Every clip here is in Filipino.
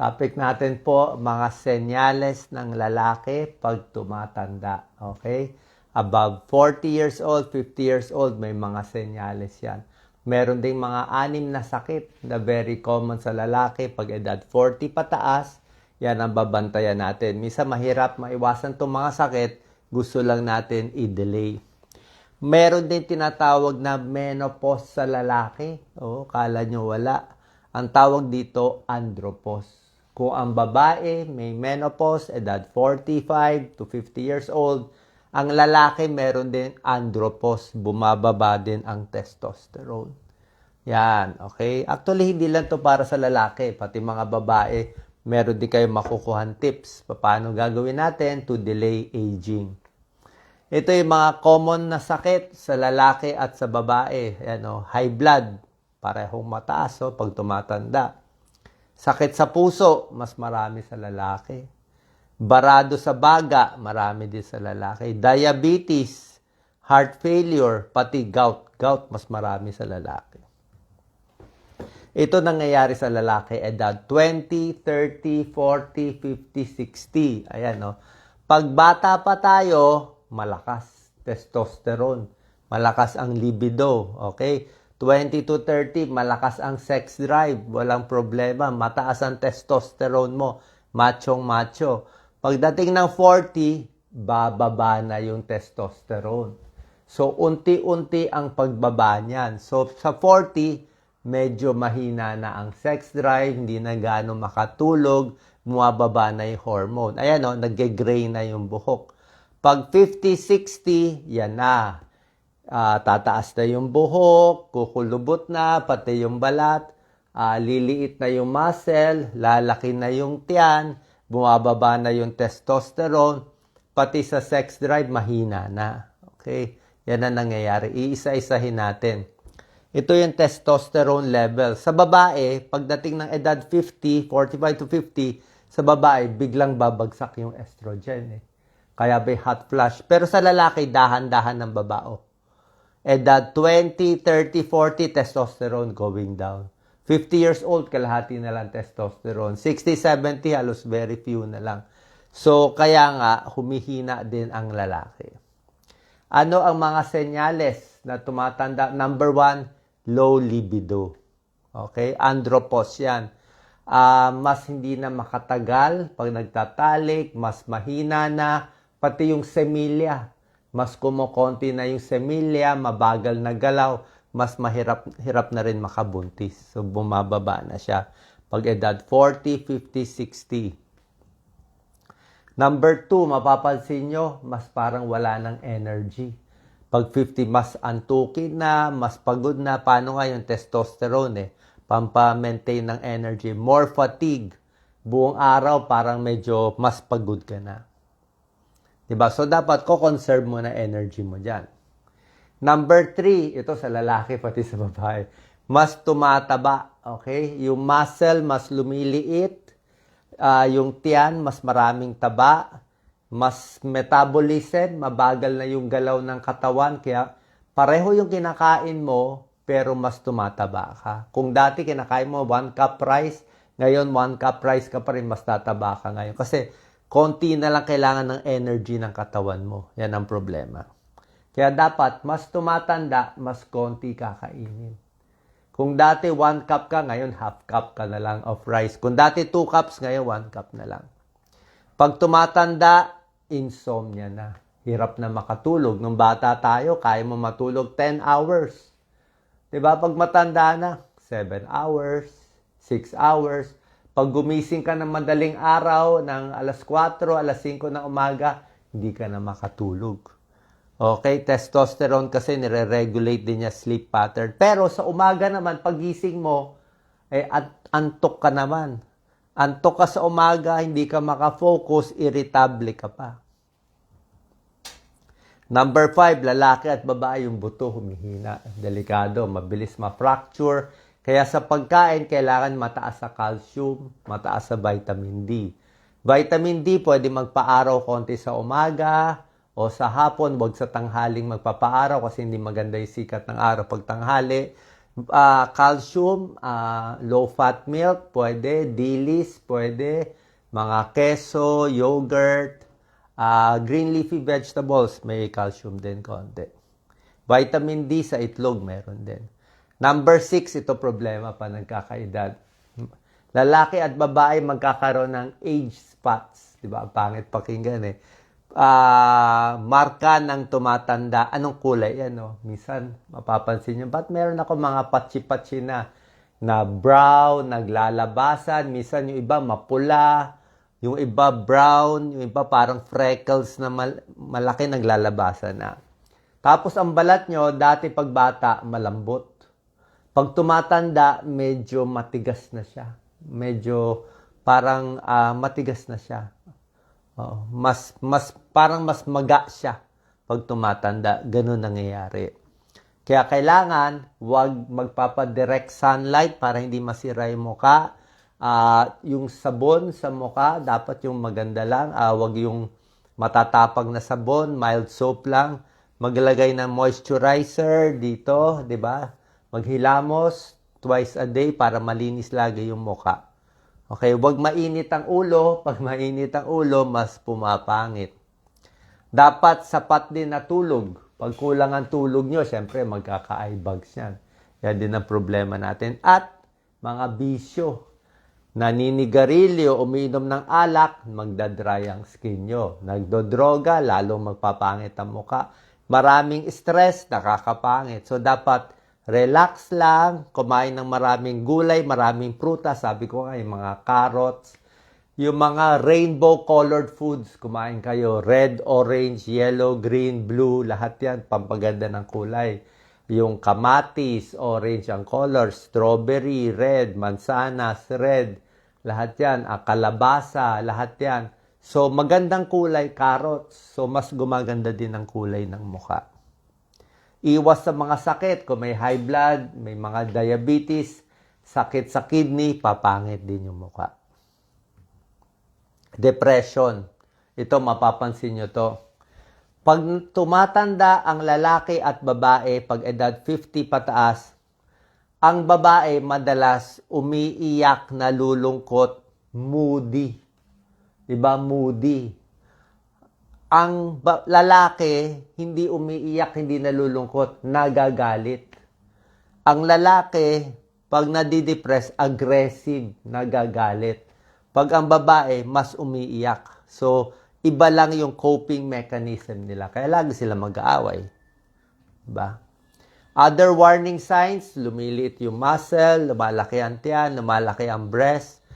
Topic natin po, mga senyales ng lalaki pag tumatanda. Okay? Above 40 years old, 50 years old, may mga senyales yan. Meron ding mga anim na sakit na very common sa lalaki pag edad 40 pataas. Yan ang babantayan natin. Misa mahirap maiwasan itong mga sakit, gusto lang natin i-delay. Meron din tinatawag na menopause sa lalaki. O, kala nyo wala. Ang tawag dito, andropause. Kung ang babae may menopause, edad 45 to 50 years old, ang lalaki meron din andropause, bumababa din ang testosterone. Yan, okay? Actually, hindi lang to para sa lalaki, pati mga babae, meron din kayo makukuhan tips paano gagawin natin to delay aging. Ito yung mga common na sakit sa lalaki at sa babae. Ano, high blood, parehong mataas oh, pag tumatanda. Sakit sa puso, mas marami sa lalaki. Barado sa baga, marami din sa lalaki. Diabetes, heart failure, pati gout. Gout, mas marami sa lalaki. Ito nangyayari sa lalaki edad 20, 30, 40, 50, 60. Ayan, no? Pag bata pa tayo, malakas. Testosterone. Malakas ang libido. Okay? 20 to 30, malakas ang sex drive. Walang problema. Mataas ang testosterone mo. Machong macho. Pagdating ng 40, bababa na yung testosterone. So, unti-unti ang pagbaba niyan. So, sa 40, medyo mahina na ang sex drive, hindi na gaano makatulog, bumababa na yung hormone. Ayan o, nag-gray na yung buhok. Pag 50-60, yan na. Ah, tataas na yung buhok, kukulubot na, pati yung balat, ah, liliit na yung muscle, lalaki na yung tiyan, bumababa na yung testosterone, pati sa sex drive, mahina na. Okay? Yan ang nangyayari. Iisa-isahin natin. Ito yung testosterone level. Sa babae, pagdating ng edad 50, 45 to 50, sa babae, biglang babagsak yung estrogen. Eh. Kaya may hot flash. Pero sa lalaki, dahan-dahan ng babao. Edad 20, 30, 40, testosterone going down. 50 years old, kalahati na lang testosterone. 60, 70, halos very few na lang. So, kaya nga, humihina din ang lalaki. Ano ang mga senyales na tumatanda? Number one, low libido. Okay? Andropause yan. Ah, mas hindi na makatagal pag nagtatalik, mas mahina na, pati yung semilya. Mas kumukonti na yung semilya, mabagal na galaw, mas mahirap hirap na rin makabuntis. So, bumababa na siya. Pag edad 40, 50, 60. Number two, mapapansin nyo, mas parang wala ng energy. Pag 50, mas antukin na, mas pagod na. Paano nga yung testosterone eh? Pampa-maintain ng energy. More fatigue. Buong araw, parang medyo mas pagod ka na. Diba? So, dapat ko conserve mo na energy mo dyan. Number three, ito sa lalaki pati sa babae. Mas tumataba. Okay? Yung muscle, mas lumiliit ah, yung tiyan, mas maraming taba, mas metabolism, mabagal na yung galaw ng katawan, kaya pareho yung kinakain mo, pero mas tumataba ka. Kung dati kinakain mo one cup rice, ngayon one cup rice ka pa rin, mas tataba ka ngayon. Kasi konti na lang kailangan ng energy ng katawan mo. Yan ang problema. Kaya dapat, mas tumatanda, mas konti kakainin. Kung dati 1 cup ka, ngayon half cup ka na lang of rice. Kung dati 2 cups, ngayon 1 cup na lang. Pag tumatanda, insomnia na. Hirap na makatulog. Nung bata tayo, kaya mo matulog 10 hours. ba? Pag matanda na, 7 hours, 6 hours. Pag gumising ka ng madaling araw, ng alas 4, alas 5 ng umaga, hindi ka na makatulog. Okay, testosterone kasi nire-regulate din niya sleep pattern. Pero sa umaga naman, pagising mo, eh, at antok ka naman. Antok ka sa umaga, hindi ka makafocus, irritable ka pa. Number five, lalaki at babae, yung buto humihina. Delikado, mabilis ma-fracture. Kaya sa pagkain, kailangan mataas sa calcium, mataas sa vitamin D. Vitamin D, pwede magpaaraw konti sa umaga, o sa hapon, wag sa tanghaling magpapaaraw kasi hindi maganda yung sikat ng araw pag tanghali. Ah, calcium, ah, low-fat milk, pwede. Dilis, pwede. Mga keso, yogurt, ah, green leafy vegetables, may calcium din konti. Vitamin D sa itlog, meron din. Number six, ito problema pa nagkakaedad. Lalaki at babae magkakaroon ng age spots. Di ba? Ang Pangit pakinggan eh. Ah, marka ng tumatanda. Anong kulay yan? No? Minsan, mapapansin nyo, ba't meron ako mga patsi-patsi na na brown, naglalabasan, minsan yung iba mapula, yung iba brown, yung iba parang freckles na mal- malaki naglalabasan na. Tapos ang balat nyo, dati pag bata, malambot. Pag tumatanda, medyo matigas na siya. Medyo parang ah, matigas na siya. Oo. Mas, mas, parang mas maga siya pag tumatanda. Ganun nangyayari. Kaya kailangan, wag magpapadirect sunlight para hindi masira yung muka. Ah, yung sabon sa muka, dapat yung maganda lang. Ah, wag yung matatapag na sabon, mild soap lang. Maglagay ng moisturizer dito, di ba? Maghilamos twice a day para malinis lagi yung muka. Okay, wag mainit ang ulo. Pag mainit ang ulo, mas pumapangit. Dapat sapat din na tulog. Pag kulang ang tulog nyo, syempre magkaka-eye bags yan. Yan din ang problema natin. At mga bisyo. Naninigarilyo, umiinom ng alak, magdadry ang skin nyo. Nagdodroga, lalong magpapangit ang muka. Maraming stress, nakakapangit. So dapat relax lang, kumain ng maraming gulay, maraming prutas. Sabi ko nga, yung mga carrots, yung mga rainbow colored foods, kumain kayo. Red, orange, yellow, green, blue, lahat yan, pampaganda ng kulay. Yung kamatis, orange ang color, strawberry, red, mansanas, red, lahat yan. Ah, kalabasa, lahat yan. So, magandang kulay, carrots. So, mas gumaganda din ang kulay ng mukha. Iwas sa mga sakit. Kung may high blood, may mga diabetes, sakit sa kidney, papangit din yung mukha. Depression. Ito, mapapansin nyo to. Pag tumatanda ang lalaki at babae, pag edad 50 pataas, ang babae madalas umiiyak, nalulungkot, moody. Diba? Moody. Ang lalaki, hindi umiiyak, hindi nalulungkot, nagagalit. Ang lalaki, pag nadidepress, aggressive, nagagalit. Pag ang babae, mas umiiyak. So, iba lang yung coping mechanism nila. Kaya lagi sila mag-aaway. Diba? Other warning signs, lumiliit yung muscle, lumalaki ang tiyan, lumalaki ang breast,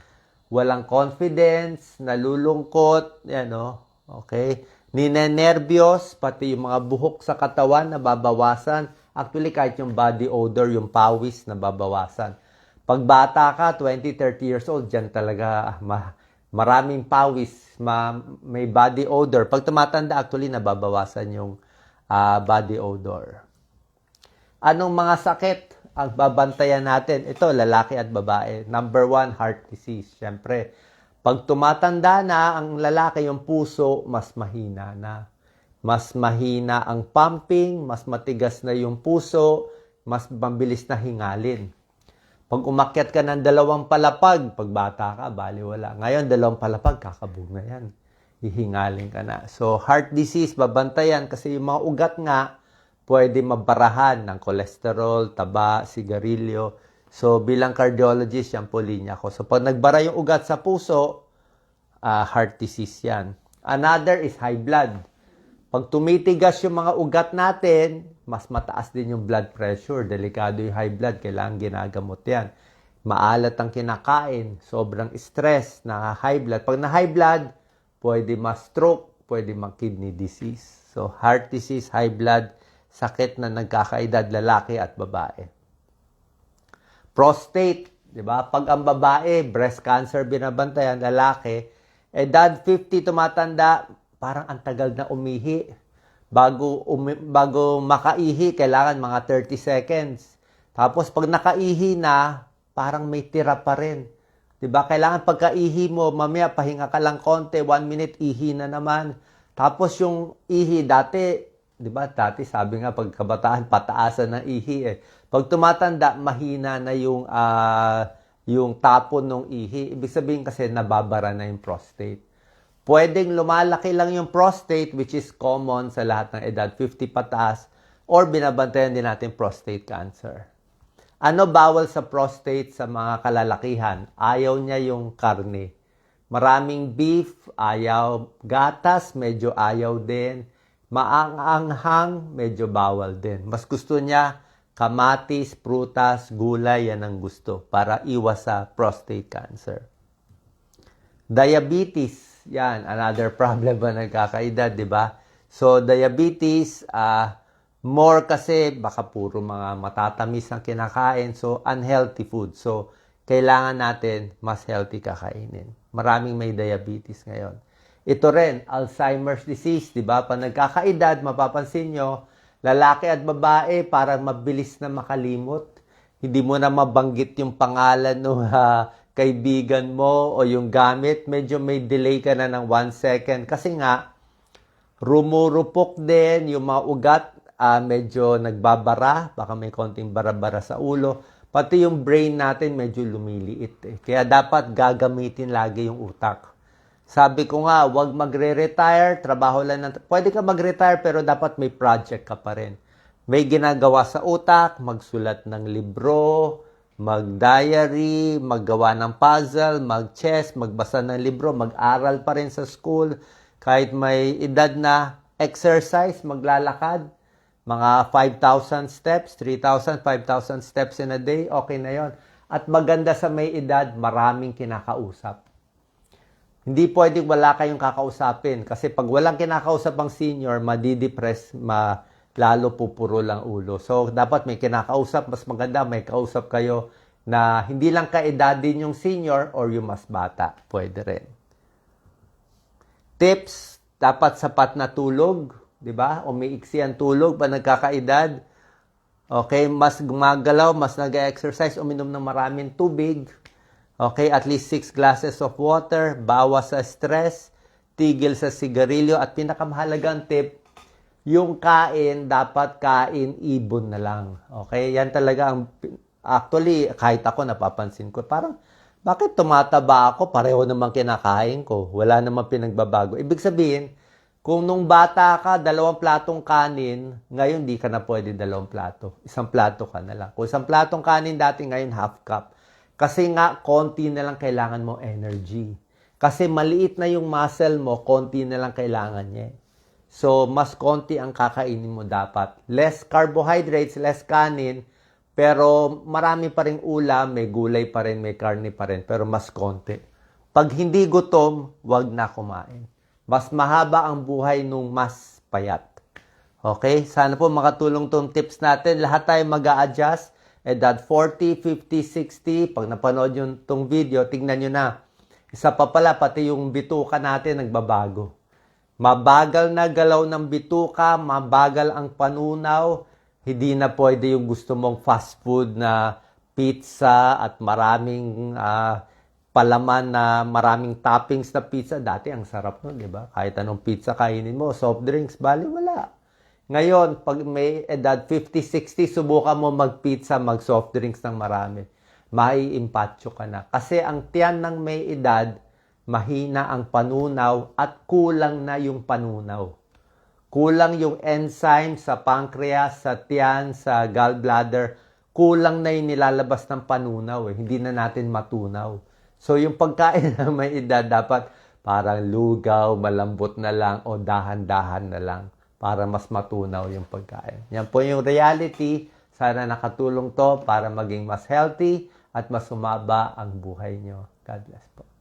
walang confidence, nalulungkot, yan o, okay? Ninenervyos, pati yung mga buhok sa katawan nababawasan. Actually, kahit yung body odor, yung pawis nababawasan. Pag bata ka, 20, 30 years old, dyan talaga ah, ma- maraming pawis, ma- may body odor. Pag tumatanda, actually, nababawasan yung ah, body odor. Anong mga sakit ang babantayan natin? Ito, lalaki at babae. Number one, heart disease. Siyempre, pag tumatanda na ang lalaki, yung puso, mas mahina na. Mas mahina ang pumping, mas matigas na yung puso, mas mabilis na hingalin. Pag umakyat ka ng dalawang palapag, pag bata ka, bali wala. Ngayon, dalawang palapag, kakabog na yan. Hihingalin ka na. So, heart disease, babantayan kasi yung mga ugat nga, pwede mabarahan ng cholesterol, taba, sigarilyo. So, bilang cardiologist, yan po linya ko. So, pag nagbara yung ugat sa puso, ah, heart disease yan. Another is high blood. Pag tumitigas yung mga ugat natin, mas mataas din yung blood pressure. Delikado yung high blood. Kailangan ginagamot yan. Maalat ang kinakain. Sobrang stress na high blood. Pag na high blood, pwede ma-stroke, pwede ma-kidney disease. So, heart disease, high blood, sakit na nagkakaedad lalaki at babae. Prostate, di ba? Pag ang babae, breast cancer binabantayan, lalaki, edad 50 tumatanda, parang ang tagal na umihi. Bago, umi- bago makaihi, kailangan mga 30 seconds. Tapos pag nakaihi na, parang may tira pa rin. 'Di ba? Kailangan pagkaihi mo, mamaya pahinga ka lang konti, one minute ihi na naman. Tapos yung ihi dati Di ba? Dati sabi nga pag kabataan pataasan ng ihi eh. Pag tumatanda mahina na yung ah, yung tapon ng ihi. Ibig sabihin kasi nababara na yung prostate. Pwedeng lumalaki lang yung prostate which is common sa lahat ng edad 50 pataas or binabantayan din natin prostate cancer. Ano bawal sa prostate sa mga kalalakihan? Ayaw niya yung karne. Maraming beef, ayaw. Gatas, medyo ayaw din. Maanghang, medyo bawal din. Mas gusto niya kamatis, prutas, gulay, yan ang gusto para iwas sa prostate cancer. Diabetes, yan, another problem ba nagkakaedad, di ba? So, diabetes, ah, more kasi baka puro mga matatamis ang kinakain. So, unhealthy food. So, kailangan natin mas healthy kakainin. Maraming may diabetes ngayon. Ito rin, Alzheimer's disease, di ba? Pag nagkakaedad, mapapansin nyo, lalaki at babae parang mabilis na makalimot. Hindi mo na mabanggit yung pangalan ng kaibigan mo o yung gamit. Medyo may delay ka na ng one second. Kasi nga, rumurupok din yung mga ugat, ah, medyo nagbabara, baka may konting bara-bara sa ulo. Pati yung brain natin medyo lumiliit. Eh. Kaya dapat gagamitin lagi yung utak. Sabi ko nga, wag magre-retire, trabaho lang ng... Pwede ka mag-retire pero dapat may project ka pa rin. May ginagawa sa utak, magsulat ng libro, mag-diary, maggawa ng puzzle, mag-chess, magbasa ng libro, mag-aral pa rin sa school. Kahit may edad na exercise, maglalakad, mga 5,000 steps, 3,000, 5,000 steps in a day, okay na yon. At maganda sa may edad, maraming kinakausap. Hindi pwedeng wala kayong kakausapin. Kasi pag walang kinakausap ang senior, madidepress, ma, lalo pupuro lang ulo. So, dapat may kinakausap. Mas maganda, may kausap kayo na hindi lang kaedadin yung senior or yung mas bata. Pwede rin. Tips, dapat sapat na tulog, 'di ba? Umiiksi ang tulog pa nagkakaedad. Okay, mas gumagalaw, mas nag-exercise, uminom ng maraming tubig. Okay, at least 6 glasses of water, bawas sa stress, tigil sa sigarilyo, at pinakamahalagang tip, yung kain, dapat kain ibon na lang. Okay, yan talaga ang, actually, kahit ako napapansin ko, parang, bakit tumataba ako? Pareho naman kinakain ko. Wala namang pinagbabago. Ibig sabihin, kung nung bata ka, dalawang platong kanin, ngayon di ka na pwede dalawang plato. Isang plato ka na lang. Kung isang platong kanin dati, ngayon half cup. Kasi nga, konti na lang kailangan mo energy. Kasi maliit na yung muscle mo, konti na lang kailangan niya. So, mas konti ang kakainin mo dapat. Less carbohydrates, less kanin, pero marami pa rin ulam, may gulay pa rin, may karne pa rin, pero mas konti. Pag hindi gutom, wag na kumain. Mas mahaba ang buhay nung mas payat. Okay? Sana po makatulong tong tips natin. Lahat tayo mag adjust Edad 40, 50, 60. Pag napanood yung tong video, tingnan nyo na. Isa pa pala, pati yung bituka natin nagbabago. Mabagal na galaw ng bituka, mabagal ang panunaw, hindi na pwede yung gusto mong fast food na pizza at maraming ah, palaman na maraming toppings na pizza. Dati ang sarap nun, di ba? Kahit anong pizza kainin mo, soft drinks, bali wala. Ngayon, pag may edad 50, 60, subukan mo mag-pizza, mag-soft drinks ng marami. Maiimpatyo ka na. Kasi ang tiyan ng may edad, mahina ang panunaw at kulang na yung panunaw. Kulang yung enzyme sa pancreas, sa tiyan, sa gallbladder. Kulang na yung nilalabas ng panunaw. Eh. Hindi na natin matunaw. So yung pagkain ng may edad dapat parang lugaw, malambot na lang o dahan-dahan na lang para mas matunaw yung pagkain. Yan po yung reality. Sana nakatulong to para maging mas healthy at mas umaba ang buhay nyo. God bless po.